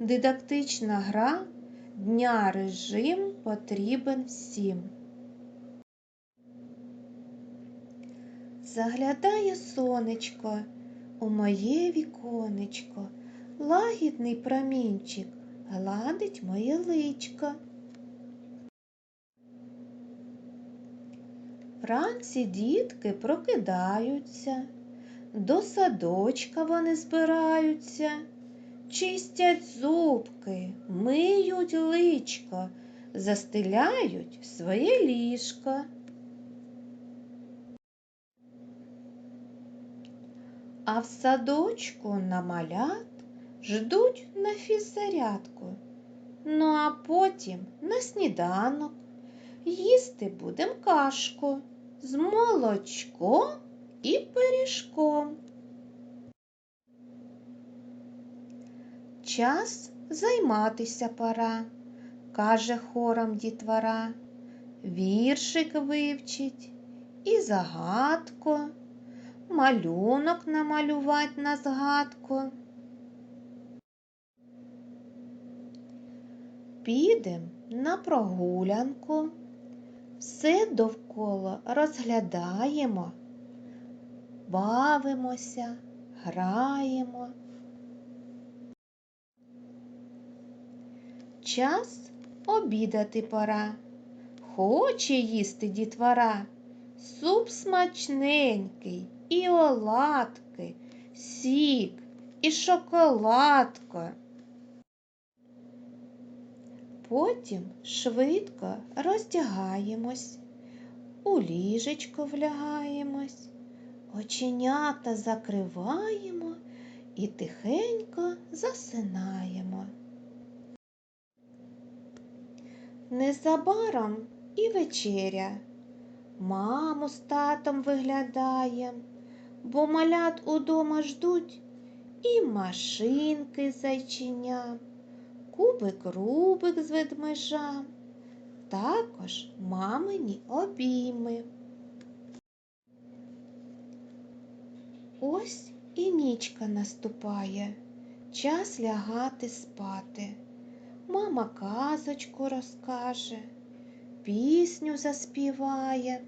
Дидактична гра дня режим потрібен всім. Заглядає сонечко у моє віконечко, лагідний промінчик гладить моє личко. Вранці дітки прокидаються, до садочка вони збираються, чистять зубки, миють личко, застеляють своє ліжко. А в садочку на малят ждуть на фіззарядку. Ну а потім на сніданок їсти будем кашку з молочком і пиріжком. Час займатися пора, каже хором дітвора, віршик вивчить і загадку, малюнок намалювать на згадку. Підем на прогулянку, все довкола розглядаємо, бавимося, граємо. Час обідати пора, хоче їсти дітвора, суп смачненький, і оладки, сік, і шоколадка. Потім швидко роздягаємось, у ліжечко влягаємось, оченята закриваємо і тихенько засинаємо. Незабаром і вечеря. Маму з татом виглядаєм, бо малят удома ждуть і машинки з зайченям, кубик рубик з ведмежам, також мамині обійми. Ось і нічка наступає, час лягати спати. Мама казочку розкаже, пісню заспіває.